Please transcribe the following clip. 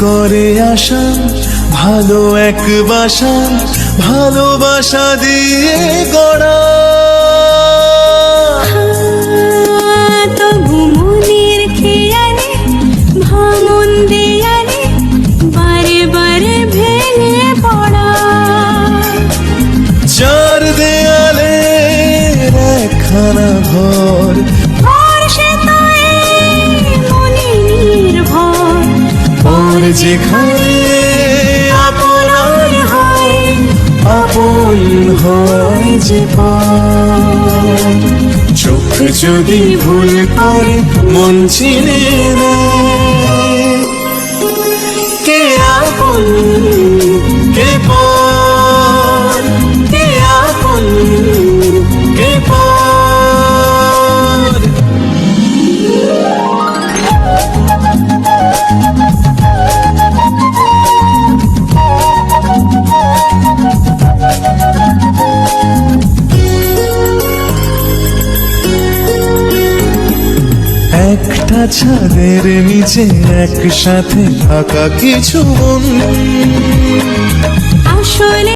করে আসা ভালো এক বাসা ভালোবাসা দিয়ে গড়া। দেয়ালে একখানা ঘর যেখানে আপনার হয় আপন হয় যে চোখ যদি ভুল করে মন চিনে ছাদের নিচে একসাথে থাকা কিছু মন